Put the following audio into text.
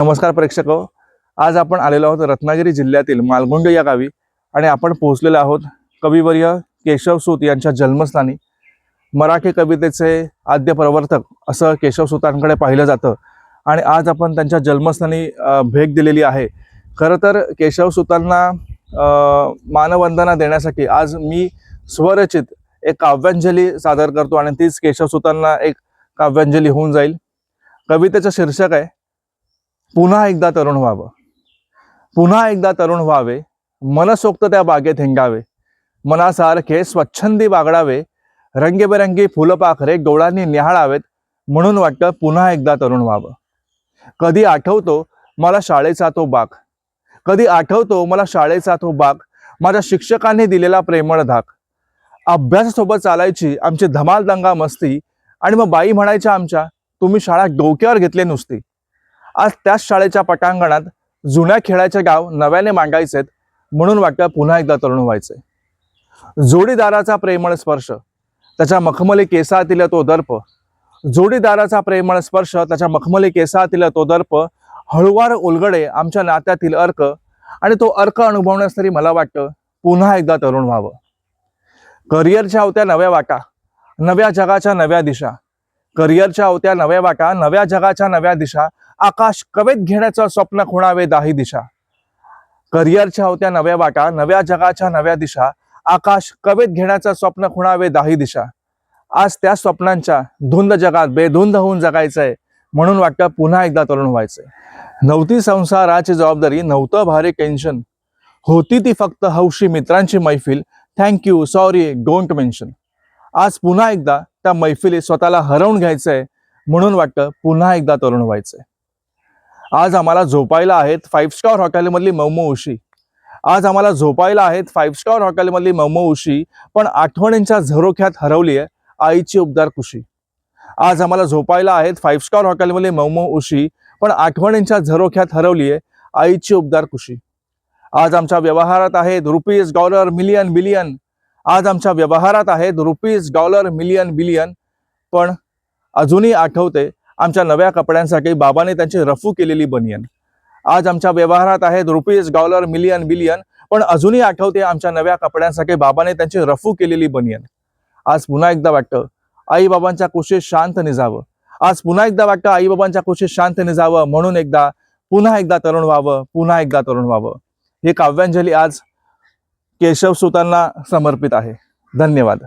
नमस्कार प्रेक्षक हो. आज आपण आलेलो आहोत रत्नागिरी जिल्ह्यातील मालगुंड या गावी आणि आपण पोहोचलेलो आहोत कविवर्य केशवसूत यांच्या जन्मस्थानी. मराठी कवितेचे आद्य प्रवर्तक असं केशवसूतांकडे पाहिलं जातं. आणि आज आपण त्यांच्या जन्मस्थानी भेट दिलेली आहे. खरं तर केशवसुतांना मानवंदना देण्यासाठी आज मी स्वरचित एक काव्यांजली सादर करतो आणि तीच केशवसुतांना एक काव्यांजली होऊन जाईल. कवितेचं शीर्षक आहे पुन्हा एकदा तरुण व्हावं. पुन्हा एकदा तरुण व्हावे. मनसोक्त त्या बागेत हिंगावे. मनासारखे स्वच्छंदी बागडावे. रंगीबेरंगी फुलपाखरे डोळ्यांनी निहाळावेत म्हणून वाटतं पुन्हा एकदा तरुण व्हावं. कधी आठवतो मला शाळेचा तो बाग. कधी आठवतो मला शाळेचा तो बाग. माझ्या शिक्षकांनी दिलेला प्रेमळ धाक. अभ्यासासोबत चालायची आमची धमाल दंगा मस्ती. आणि मग बाई म्हणायच्या आमच्या तुम्ही शाळा डोक्यावर घेतले नुसती. आज त्याच शाळेच्या पटांगणात जुन्या खेळाचे गाव नव्याने मांडायचेत म्हणून वाटतं पुन्हा एकदा तरुण व्हायचे. जोडीदाराचा प्रेमळ स्पर्श त्याच्या मखमली केसातील तो दर्प जोडीदाराचा प्रेमळ स्पर्श त्याच्या मखमली केसातील तो दर्प हळुवार उलगडे आमच्या नात्यातील अर्क आणि तो अर्क अनुभवण्यास तरी मला वाटतं पुन्हा एकदा तरुण व्हावं. करिअरच्या होत्या नव्या वाटा नव्या जगाच्या नव्या दिशा. करिअरच्या होत्या नव्या वाटा नव्या जगाच्या नव्या दिशा आकाश कवेत घेण्याचं स्वप्न खुणावे दाही दिशा. करिअरच्या होत्या नव्या वाटा नव्या जगाच्या नव्या दिशा. आकाश कवेत घेण्याचं स्वप्न खुणावे दाही दिशा. आज त्या स्वप्नांच्या धुंद जगात बेधुंद होऊन जगायचंय म्हणून वाटतं पुन्हा एकदा तरुण व्हायचंय. नव्हती संसाराची जबाबदारी नव्हतं भारी टेन्शन होती ती फक्त हौशी मित्रांची मैफिल. Thank you sorry don't mention आज पुन्हा एकदा त्या मैफिलीत स्वतःला हरवून घ्यायचंय म्हणून वाटतं पुन्हा एकदा तरुण व्हायचंय. आज आम्हाला झोपायला आहेत फाईव्ह स्टार हॉटेलमधली मौमो उशी. आज आम्हाला झोपायला आहेत फाईव्ह स्टार हॉटेलमधली मौमो उशी पण आठवणींच्या झरोख्यात हरवली आहे आईची उबदार कुशी. आज आम्हाला झोपायला आहेत फाईव्ह स्टार हॉटेलमधली मौमो उशी पण आठवणींच्या झरोख्यात हरवली आहे आईची उबदार कुशी. आज आमच्या व्यवहारात आहेत रुपीज डॉलर मिलियन बिलियन आज आमच्या व्यवहारात आहेत रुपीज डॉलर मिलियन बिलियन पण अजूनही आठवते आमच्या नव्या कपड्यांसाठी बाबाने त्यांची रफू केलेली बनियन. आज आमच्या व्यवहारात आहेत रुपीज डॉलर मिलियन बिलियन पण अजूनही आठवते आमच्या नव्या कपड्यांसाठी बाबाने त्यांची रफू केलेली बनियन. आज पुन्हा एकदा वाटतं आई बाबांच्या कुशीत शांत निजावं. आज पुन्हा एकदा वाटतं आई बाबांच्या कुशीत शांत निजावं म्हणून एकदा पुन्हा एकदा तरुण व्हावं पुन्हा एकदा तरुण व्हावं. हे काव्यांजली आज केशव सुतांना समर्पित आहे. धन्यवाद.